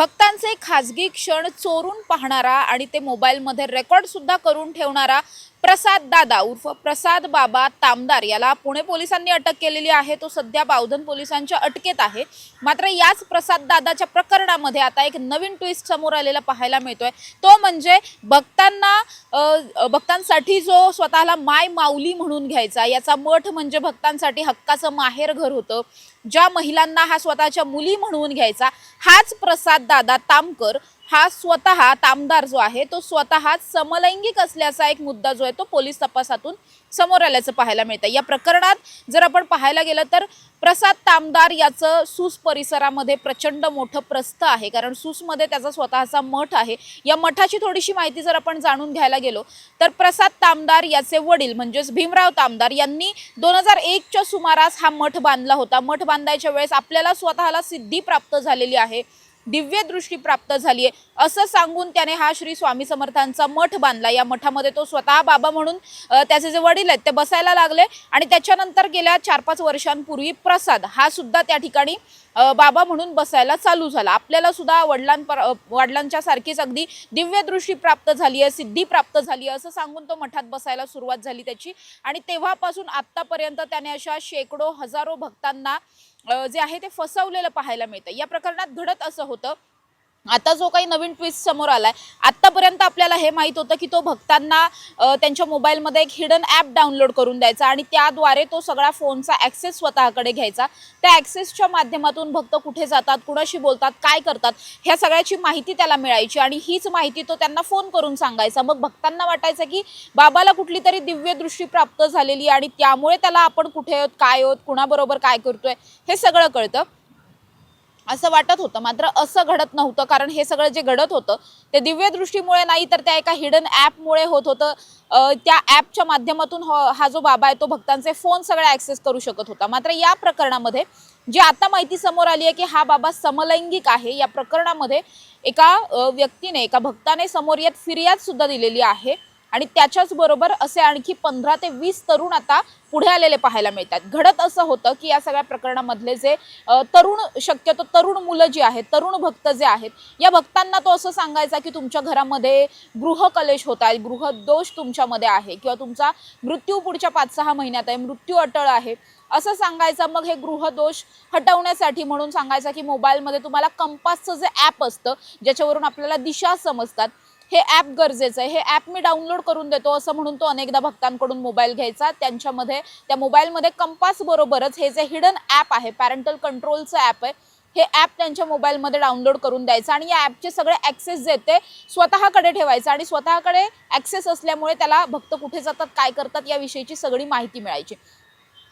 भक्तांचे खाजगी क्षण चोरून पाहणारा आणि ते मोबाईलमध्ये रेकॉर्डसुद्धा करून ठेवणारा प्रसाद दादा उर्फ प्रसाद बाबा तामदार याला पुणे पोलिसांनी अटक केलेली आहे. तो सध्या बावधन पोलिसांच्या अटकेत आहे. मात्र याच प्रसाद दादाच्या प्रकरणामध्ये आता एक नवीन ट्विस्ट समोर आलेला पाहायला मिळतोय. तो म्हणजे भक्तांना भक्तांसाठी जो स्वतःला माय माऊली म्हणून घ्यायचा याचा मठ म्हणजे भक्तांसाठी हक्काचं माहेर घर होतं ज्या महिलांना हा स्वतःच्या मुली म्हणून घ्यायचा हाच प्रसाद दादा तामकर हा स्वतः तामदार जो आहे तो स्वतः समलैंगिक असल्याचा एक मुद्दा जो आहे तो पोलीस तपासातून समोर आल्याचं पाहायला मिळतं या प्रकरणात जर आपण पाहायला गेलं तर प्रसाद तामदार याचं सूस परिसरामध्ये प्रचंड मोठं प्रस्थ आहे. कारण सूसमध्ये त्याचा स्वतःचा मठ आहे. या मठाची थोडीशी माहिती जर आपण जाणून घ्यायला गेलो तर प्रसाद तामदार याचे वडील म्हणजेच भीमराव तामदार यांनी दोन हजार एकच्या सुमारास हा मठ बांधला होता. मठ बांधायच्या वेळेस आपल्याला स्वतःला सिद्धी प्राप्त झालेली आहे. दिव्य दृष्टी प्राप्त झाली आहे. असं सांगून त्याने हा श्री स्वामी समर्थांचा मठ बांधला. या मठामध्ये तो स्वतः बाबा म्हणून त्याचे जे वडील आहेत ते बसायला लागले आणि त्याच्यानंतर गेल्या चार पाच वर्षांपूर्वी प्रसाद हा सुद्धा त्या ठिकाणी बाबा म्हणून बसायला चालू झाला. आपल्याला सुद्धा वडिलांपर वडिलांच्या सारखीच अगदी दिव्य दृष्टी प्राप्त झाली आहे सिद्धी प्राप्त झाली आहे असं सांगून तो मठात बसायला सुरुवात झाली त्याची. आणि तेव्हापासून आत्तापर्यंत त्याने अशा शेकडो हजारो भक्तांना जे आहे ते फसवलेलं पाहायला मिळतं या प्रकरणात घडत असं होतं आता जो काही नवीन ट्विस्ट समोर आलाय आत्तापर्यंत आपल्याला हे माहीत होतं की तो भक्तांना त्यांच्या मोबाईलमध्ये एक हिडन ॲप डाउनलोड करून द्यायचा आणि त्याद्वारे तो सगळा फोनचा ॲक्सेस स्वतःकडे घ्यायचा. त्या ॲक्सेसच्या माध्यमातून भक्त कुठे जातात कुणाशी बोलतात काय करतात ह्या सगळ्याची माहिती त्याला मिळायची आणि हीच माहिती तो त्यांना फोन करून सांगायचा. मग भक्तांना वाटायचं की बाबाला कुठली तरी दिव्य दृष्टी प्राप्त झालेली आणि त्यामुळे त्याला आपण कुठे आहोत काय आहोत कुणाबरोबर काय करतोय हे सगळं कळतं. असं वाटत होतं. मात्र असं घडत नव्हतं. कारण हे सगळं जे घडत होतं ते दिव्य दृष्टीमुळे नाही तर त्या एका हिडन ॲपमुळे होत होतं. त्या ॲपच्या माध्यमातून हो, हा जो बाबा आहे तो भक्तांचे फोन सगळे ॲक्सेस करू शकत होता. मात्र या प्रकरणामध्ये जी आता माहिती समोर आली आहे की हा बाबा समलैंगिक आहे या प्रकरणामध्ये एका व्यक्तीने एका भक्ताने समोर येत फिर्याद सुद्धा दिलेली आहे. आणि त्याच्याच बरोबर असे आणखी पंधरा ते वीस तरुण आता पुढे आलेले पाहायला मिळतात. घडत असं होतं की या सगळ्या प्रकरणामधले जे तरुण शक्यतो तरुण मुलं जी आहेत तरुण भक्त जे आहेत या भक्तांना तो असं सांगायचा की तुमच्या घरामध्ये गृहकलेश होत आहे गृहदोष तुमच्यामध्ये आहे किंवा तुमचा मृत्यू पुढच्या पाच सहा महिन्यात आहे मृत्यू अटळ आहे असं सांगायचं. मग हे गृहदोष हटवण्यासाठी म्हणून सांगायचं की मोबाईलमध्ये तुम्हाला कंपासचं जे ॲप असतं ज्याच्यावरून आपल्याला दिशा समजतात हे ॲप गरजेचं आहे. हे ॲप मी डाउनलोड करून देतो असं म्हणून तो अनेकदा भक्तांकडून मोबाईल घ्यायचा. त्यांच्यामध्ये त्या मोबाईलमध्ये कंपास बरोबरच हे जे हिडन ॲप आहे पॅरेंटल कंट्रोलचं ॲप आहे हे ॲप त्यांच्या मोबाईलमध्ये डाउनलोड करून द्यायचं आणि या ॲपचे सगळे ॲक्सेस जे ते स्वतःकडे ठेवायचं आणि स्वतःकडे ॲक्सेस असल्यामुळे त्याला भक्त कुठे जातात काय करतात याविषयीची सगळी माहिती मिळायची.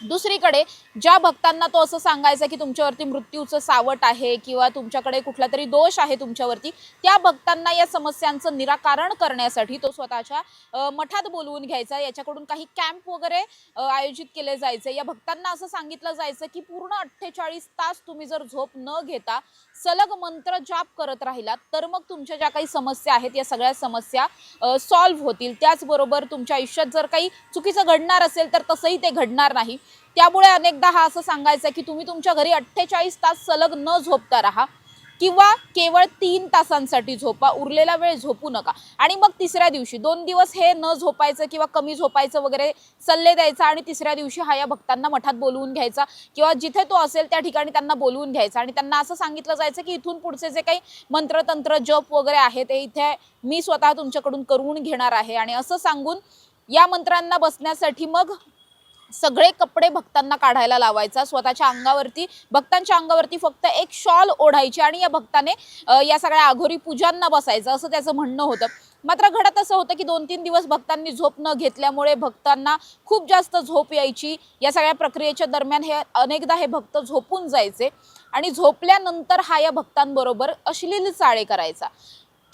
दुसरीकडे ज्या भक्तांना तो असं सांगायचा की तुमच्यावरती मृत्यूचं सावट आहे किंवा तुमच्याकडे कुठला तरी दोष आहे तुमच्यावरती त्या भक्तांना या समस्यांचं निराकरण करण्यासाठी तो स्वतःच्या मठात बोलवून घ्यायचा. याच्याकडून काही कॅम्प वगैरे आयोजित केले जायचे. या भक्तांना असं सांगितलं जायचं की पूर्ण अठ्ठेचाळीस तास तुम्ही जर झोप न घेता सलग मंत्र जाप करत राहिलात तर मग तुमच्या ज्या काही समस्या आहेत या सगळ्या समस्या सॉल्व्ह होतील. त्याचबरोबर तुमच्या आयुष्यात जर काही चुकीचं घडणार असेल तर तसंही ते घडणार नाही. त्यामुळे अनेकदा हा असं सांगायचं की तुम्ही तुमच्या घरी अठ्ठेचाळीस तास सलग न झोपता राहा. किंवा केवळ तीन तासांसाठी झोपा उरलेला वेळ झोपू नका. आणि मग तिसऱ्या दिवशी दोन दिवस हे न झोपायचं किंवा कमी झोपायचं वगैरे सल्ले द्यायचा आणि तिसऱ्या दिवशी हा या भक्तांना मठात बोलवून घ्यायचा किंवा जिथे तो असेल त्या ठिकाणी त्यांना बोलवून घ्यायचा. आणि त्यांना असं सांगितलं जायचं की इथून पुढचे जे काही मंत्रतंत्र जप वगैरे आहे ते इथे मी स्वतः तुमच्याकडून करून घेणार आहे. आणि असं सांगून या मंत्रांना बसण्यासाठी मग सगळे कपडे भक्तांना काढायला लावायचा. स्वतःच्या अंगावरती भक्तांच्या अंगावरती फक्त एक शॉल ओढायची आणि या भक्ताने या सगळ्या आघोरी पूजांना बसायचं असं त्याचं म्हणणं होतं. मात्र घडत असं होतं की दोन तीन दिवस भक्तांनी झोप न घेतल्यामुळे भक्तांना खूप जास्त झोप यायची. या सगळ्या प्रक्रियेच्या दरम्यान हे अनेकदा हे भक्त झोपून जायचे आणि झोपल्यानंतर हा या भक्तांबरोबर अश्लील चाळे करायचा.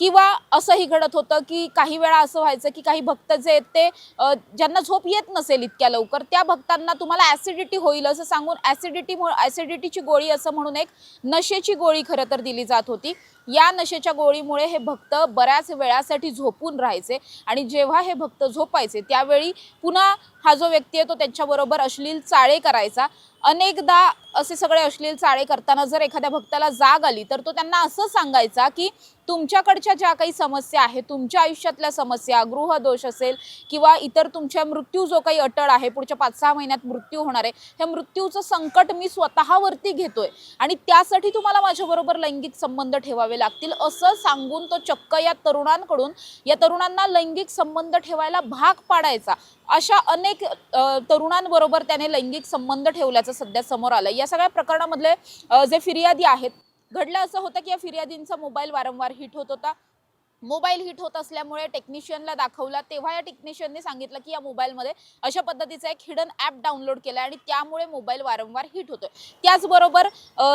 किंवा असंही घडत होतं की काही वेळा असं व्हायचं की काही भक्त जे आहेत ते ज्यांना झोप येत नसेल इतक्या लवकर त्या भक्तांना तुम्हाला ॲसिडिटी होईल असं सांगून ॲसिडिटी ॲसिडिटीची गोळी असं म्हणून एक नशेची गोळी खरं तर दिली जात होती. या नशेच्या गोळीमुळे हे भक्त बऱ्याच वेळासाठी झोपून राहायचे आणि जेव्हा हे भक्त झोपायचे त्यावेळी पुन्हा हा जो व्यक्ती आहे तो त्यांच्याबरोबर अश्लील चाळे करायचा. अनेकदा असे सगळे अश्लील चाळे करताना जर एखाद्या भक्ताला जाग आली तर तो त्यांना असं सांगायचा की तुमच्याकडच्या ज्या काही समस्या आहेत तुमच्या आयुष्यातल्या समस्या गृहदोष असेल किंवा इतर तुमच्या मृत्यू जो काही अटळ आहे पुढच्या पाच सहा महिन्यात मृत्यू होणार आहे ह्या मृत्यूचं संकट मी स्वतःवरती घेतोय. आणि त्यासाठी तुम्हाला माझ्याबरोबर लैंगिक संबंध ठेवावे लागतील असं सांगून तो चक्क या तरुणांकडून या तरुणांना लैंगिक संबंध ठेवायला भाग पाडायचा. अशा अनेक तरुणांबरोबर त्याने लैंगिक संबंध ठेवल्याचं सध्या समोर आलं या सगळ्या प्रकरणामधले जे फिर्यादी आहेत घडलं असं होतं की या फिर्यादींचा मोबाईल वारंवार हिट होत होता. मोबाईल हिट होत असल्यामुळे टेक्निशियनला दाखवला तेव्हा या टेक्निशियनने सांगितलं की या मोबाईलमध्ये अशा पद्धतीचा एक हिडन ॲप डाउनलोड केला आणि त्यामुळे मोबाईल वारंवार हिट होतोय. त्याचबरोबर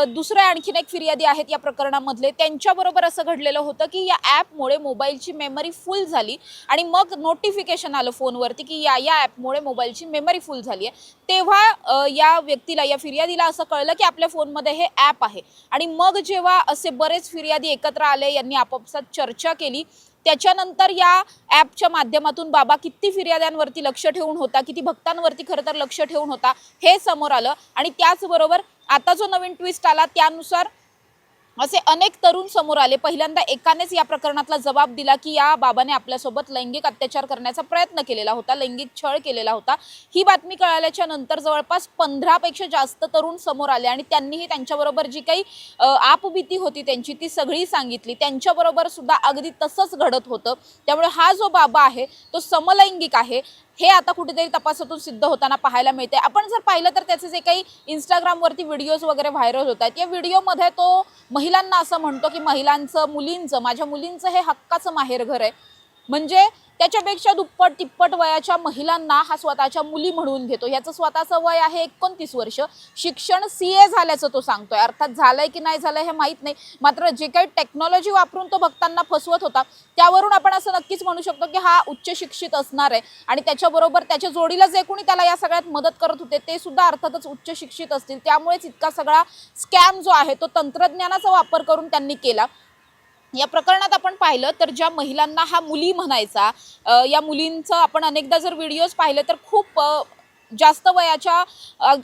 दुसरं आणखीन एक फिर्यादी आहेत या प्रकरणामधले. त्यांच्याबरोबर असं घडलेलं होतं की या ॲपमुळे मोबाईलची मेमरी फुल झाली आणि मग नोटिफिकेशन आलं फोनवरती की या या ॲपमुळे मोबाईलची मेमरी फुल झाली आहे तेव्हा या व्यक्तीला या फिर्यादीला असं कळलं की आपल्या फोनमध्ये हे ॲप आहे. आणि मग जेव्हा असे बरेच फिर्यादी एकत्र आले यांनी आपापसात चर्चा केली केली त्याच्यानंतर या ॲपच्या माध्यमातून बाबा किती फिर्याद्यांवरती लक्ष ठेवून होता किती भक्तांवरती खरं तर लक्ष ठेवून होता हे समोर आलं. आणि त्याचबरोबर आता जो नवीन ट्विस्ट आला त्यानुसार असे अनेक तरुण समोर आले. पहिल्यांदा एकानेच या प्रकरणातला जबाब दिला की या बाबाने आपल्यासोबत लैंगिक अत्याचार करण्याचा प्रयत्न केलेला होता लैंगिक छळ केलेला होता. ही बातमी कळाल्याच्या नंतर जवळपास पंधरापेक्षा जास्त तरुण समोर आले आणि त्यांनीही त्यांच्याबरोबर जी काही आपभीती होती त्यांची ती सगळी सांगितली. त्यांच्याबरोबर सुद्धा अगदी तसंच घडत होतं. त्यामुळे हा जो बाबा आहे तो समलैंगिक आहे. हे आता कुठेतरी तपासातून सिद्ध होताना पाहायला मिळते आपण जर पाहिलं तर त्याचे जे काही इंस्टाग्रामवरती व्हिडिओज वगैरे व्हायरल होत आहेत या व्हिडिओमध्ये तो महिलांना असं म्हणतो की महिलांचं मुलींचं माझ्या मुलींचं हे हक्काचं माहेरघर आहे. म्हणजे त्याच्यापेक्षा दुप्पट तिप्पट वयाच्या महिलांना हा स्वतःच्या मुली म्हणून घेतो. ह्याचं स्वतःचं वय आहे एकोणतीस वर्ष. शिक्षण सी ए झाल्याचं तो सांगतोय. अर्थात झालंय की नाही झालंय हे माहीत नाही. मात्र जे काही टेक्नॉलॉजी वापरून तो भक्तांना फसवत होता त्यावरून आपण असं नक्कीच म्हणू शकतो की हा उच्च शिक्षित असणार आहे. आणि त्याच्याबरोबर त्याच्या जोडीला जे कोणी त्याला या सगळ्यात मदत करत होते ते सुद्धा अर्थातच उच्च शिक्षित असतील. त्यामुळेच इतका सगळा स्कॅम जो आहे तो तंत्रज्ञानाचा वापर करून त्यांनी केला. या प्रकरणात आपण पाहिलं तर ज्या महिलांना हा मुली म्हणायचा या मुलींचं आपण अनेकदा जर व्हिडिओज पाहिले तर खूप जास्त वयाच्या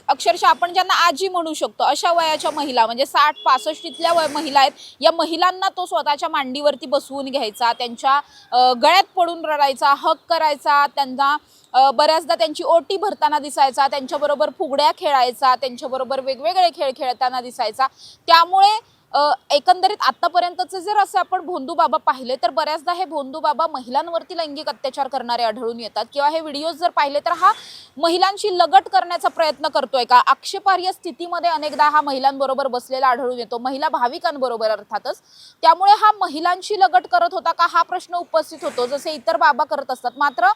अक्षरशः आपण ज्यांना आजी म्हणू शकतो अशा वयाच्या महिला म्हणजे साठ पासष्टीतल्या वय महिला आहेत या महिलांना तो स्वतःच्या मांडीवरती बसवून घ्यायचा त्यांच्या गळ्यात पडून रडायचा हक करायचा त्यांना बऱ्याचदा त्यांची ओटी भरताना दिसायचा त्यांच्याबरोबर फुगड्या खेळायचा त्यांच्याबरोबर वेगवेगळे खेळ खेळताना दिसायचा. त्यामुळे एकंदरीत आतापर्यंतचे जर असे आपण भोंदू बाबा पाहिले तर बऱ्याचदा हे भोंदू बाबा महिलांवरती लैंगिक अत्याचार करणारे आढळून येतात. किंवा हे व्हिडिओज जर पाहिले तर हा महिलांशी लगट करण्याचा प्रयत्न करतोय का? आक्षेपार्ह स्थितीमध्ये अनेकदा हा महिलांबरोबर बसलेला आढळून येतो महिला भाविकांबरोबर अर्थातच. त्यामुळे हा महिलांशी लगट करत होता का? हा प्रश्न उपस्थित होतो जसे इतर बाबा करत असतात. मात्र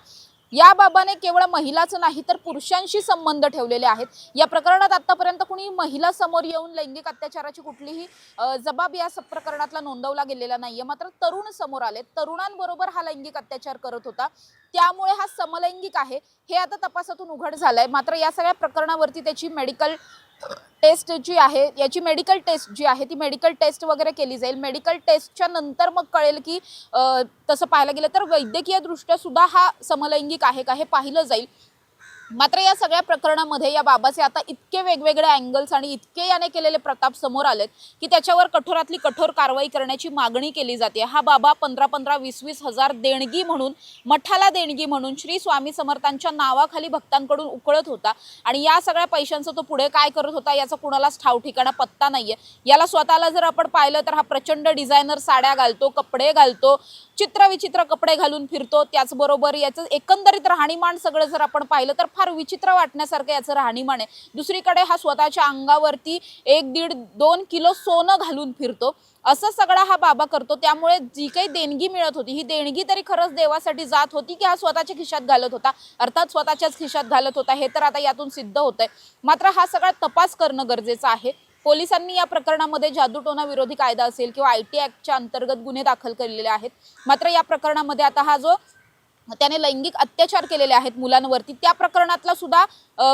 या बाबाने केवळ महिलाच नाही तर पुरुषांशी संबंध ठेवलेले आहेत. या प्रकरणात आतापर्यंत कुणी महिला समोर येऊन लैंगिक अत्याचाराची कुठलीही जबाब या स- प्रकरणातला नोंदवला गेलेला नाहीये. मात्र तरुण समोर आले. तरुणांबरोबर हा लैंगिक अत्याचार करत होता. त्यामुळे हा समलैंगिक आहे. हे आता तपासातून उघड झालंय. मात्र या सगळ्या प्रकरणावरती त्याची मेडिकल टेस्ट जी आहे याची मेडिकल टेस्ट जी आहे ती मेडिकल टेस्ट वगैरे केली जाईल. मेडिकल टेस्टच्या नंतर मग कळेल की तसं पाहायला गेलं तर वैद्यकीय दृष्ट्या सुद्धा हा समलैंगिक आहे का हे पाहिलं जाईल. मात्र या सगळ्या प्रकरणामध्ये या बाबाचे आता इतके वेगवेगळे अँगल्स आणि इतके याने केलेले प्रताप समोर आलेत की त्याच्यावर कठोरातली कठोर कारवाई करण्याची मागणी केली जाते. हा बाबा पंधरा पंधरा वीस वीस हजार देणगी म्हणून मठाला देणगी म्हणून श्री स्वामी समर्थांच्या नावाखाली भक्तांकडून उकळत होता आणि या सगळ्या पैशांचं तो पुढे काय करत होता याचा कुणालाच ठाव ठिकाणा पत्ता नाहीये. याला स्वतःला जर आपण पाहिलं तर हा प्रचंड डिझायनर साड्या घालतो कपडे घालतो चित्रविचित्र कपडे घालून फिरतो. त्याचबरोबर याचं एकंदरीत राहणीमान सगळं जर आपण पाहिलं तर फार विचित्र वाटण्यासारखं याचं राहणीमान आहे. दुसरीकडे हा स्वतःच्या अंगावरती एक दीड दोन किलो सोनं घालून फिरतो. असं सगळा हा बाबा करतो. त्यामुळे जी काही देणगी मिळत होती ही देणगी तरी खरंच देवासाठी जात होती की हा स्वतःच्या खिशात घालत होता? अर्थात स्वतःच्याच खिशात घालत होता. हे तर आता यातून सिद्ध होत आहे मात्र हा सगळा तपास करणं गरजेचं आहे. पोलिसांनी या प्रकरणामध्ये जादूटोना विरोधी कायदा असेल किंवा आय टी ॲक्टच्या अंतर्गत गुन्हे दाखल केलेले आहेत. मात्र या प्रकरणामध्ये आता हा जो त्याने लैंगिक अत्याचार केलेले आहेत मुलांवरती. त्या प्रकरणातला सुद्धा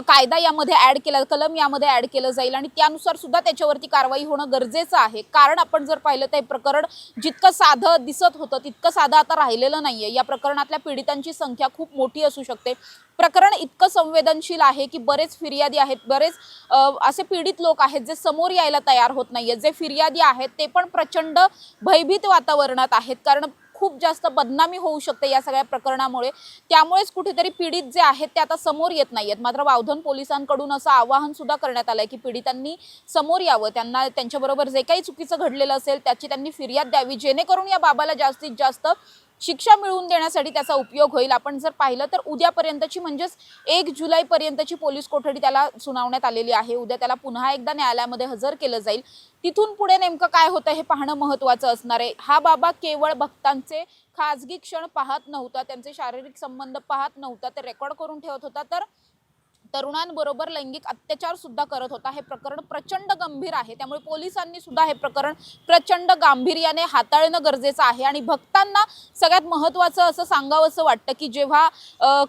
कायदा यामध्ये ऍड केला कलम यामध्ये ऍड केलं जाईल आणि त्यानुसार सुद्धा त्याच्यावरती कारवाई होणं गरजेचं आहे. कारण आपण जर पाहिलं तर हे प्रकरण जितकं साधं दिसत होतं तितकं साधं आता राहिलेलं नाहीये. या प्रकरणातल्या पीडितांची संख्या खूप मोठी असू शकते. प्रकरण इतकं संवेदनशील आहे की बरेच फिर्यादी आहेत. बरेच असे पीडित लोक आहेत जे समोर यायला तयार होत नाहीयेत जे फिर्यादी आहेत ते पण प्रचंड भयभीत वातावरणात आहेत. कारण खूप जास्त बदनामी होऊ शकते या सगळ्या प्रकरणामुळे. त्यामुळेच कुठेतरी पीडित जे आहेत ते आता समोर येत नाही आहेत मात्र वावधन पोलिसांकडून असं आवाहन सुद्धा करण्यात आलंय की पीडितांनी समोर यावं. त्यांना त्यांच्याबरोबर जे काही चुकीचं घडलेलं असेल त्याची त्यांनी फिर्याद द्यावी. जेणेकरून या बाबाला जास्तीत जास्त शिक्षा मिळवून देण्यासाठी त्याचा उपयोग होईल. आपण जर पाहिलं तर उद्यापर्यंतची म्हणजेच एक जुलैपर्यंतची पोलीस कोठडी त्याला सुनावण्यात आलेली आहे. उद्या त्याला पुन्हा एकदा न्यायालयामध्ये हजर केलं जाईल. तिथून पुढे नेमकं काय होतं हे पाहणं महत्त्वाचं असणार आहे. हा बाबा केवळ भक्तांचे खाजगी क्षण पाहत नव्हता त्यांचे शारीरिक संबंध पाहत नव्हता ते रेकॉर्ड करून ठेवत होता. तर तरुणांबरोबर लैंगिक अत्याचार सुद्धा करत होता. हे प्रकरण प्रचंड गंभीर आहे. त्यामुळे पोलिसांनी सुद्धा हे प्रकरण प्रचंड गांभीर्याने हाताळणं गरजेचं आहे. आणि भक्तांना सगळ्यात महत्त्वाचं असं सांगावंसं वाटतं की जेव्हा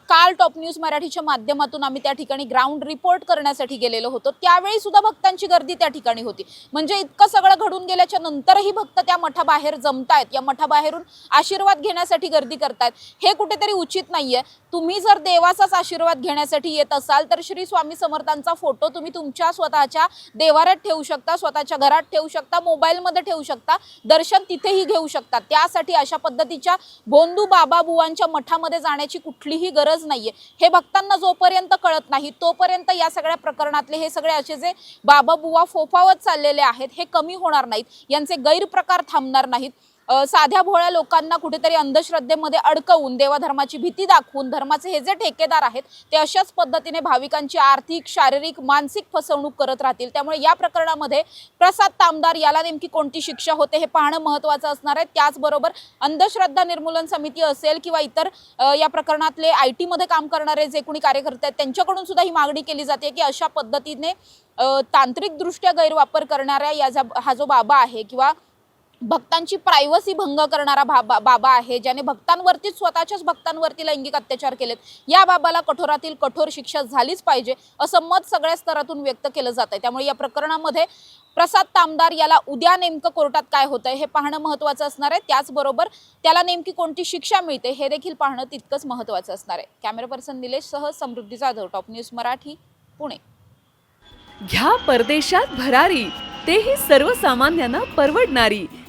काल टॉप न्यूज मराठीच्या माध्यमातून आम्ही त्या ठिकाणी ग्राउंड रिपोर्ट करण्यासाठी गेलेलो होतो त्यावेळी सुद्धा भक्तांची गर्दी त्या ठिकाणी होती. म्हणजे इतकं सगळं घडून गेल्याच्या नंतरही भक्त त्या मठाबाहेर जमतायत या मठाबाहेरून आशीर्वाद घेण्यासाठी गर्दी करतायत. हे कुठेतरी उचित नाहीये. तुम्ही जर देवाचाच आशीर्वाद घेण्यासाठी येत असाल तर श्री स्वामी समर्थांचा फोटो तुम्ही तुमच्या स्वतःच्या देवारात ठेवू शकता स्वतःच्या घरात ठेवू शकता मोबाईलमध्ये ठेवू शकता दर्शन तिथेही घेऊ शकता. त्यासाठी अशा पद्धतीच्या भोंदू बाबा बुवांच्या मठामध्ये जाण्याची कुठलीही गरज नाहीये. हे भक्तांना जोपर्यंत कळत नाही तोपर्यंत या सगळ्या प्रकरणातले हे सगळे असे जे बाबा बुवा फोफावत चाललेले आहेत हे कमी होणार नाहीत. यांचे गैरप्रकार थांबणार नाहीत. साध्या भोळ्या लोकांना कुठेतरी अंधश्रद्धेमध्ये अडकवून देवाधर्माची भीती दाखवून धर्माचे हे जे ठेकेदार आहेत ते अशाच पद्धतीने भाविकांची आर्थिक शारीरिक मानसिक फसवणूक करत राहतील. त्यामुळे या प्रकरणामध्ये प्रसाद तामदार याला नेमकी कोणती शिक्षा होते हे पाहणं महत्त्वाचं असणार आहे. त्याचबरोबर अंधश्रद्धा निर्मूलन समिती असेल किंवा इतर या प्रकरणातले आय टीमध्ये काम करणारे जे कोणी कार्यकर्ते आहेत त्यांच्याकडून सुद्धा ही मागणी केली जाते की अशा पद्धतीने तांत्रिकदृष्ट्या गैरवापर करणाऱ्या या हा जो बाबा आहे किंवा भक्तांची प्रायव्हसी भंग करणारा बाबा बाबा आहे ज्याने भक्तांवरतीच स्वतःच्याच भक्तांवरती लैंगिक अत्याचार केलेत. या बाबाला कठोरातील कठोर शिक्षा झालीच पाहिजे असं मत सगळ्या स्तरातून व्यक्त केलं जात आहे त्यामुळे या प्रकरणामध्ये प्रसाद तामदार याला उद्या नेमकं कोर्टात काय होतंय हे पाहणं महत्त्वाचं असणार आहे. त्याचबरोबर त्याला नेमकी कोणती शिक्षा मिळते हे देखील पाहणं तितकंच महत्त्वाचं असणार आहे. कॅमेरा पर्सन निलेश सह समृद्धी जाधव टॉप न्यूज मराठी पुणे. घ्या परदेशात भरारी तेही सर्वसामान्यांना परवडणारी.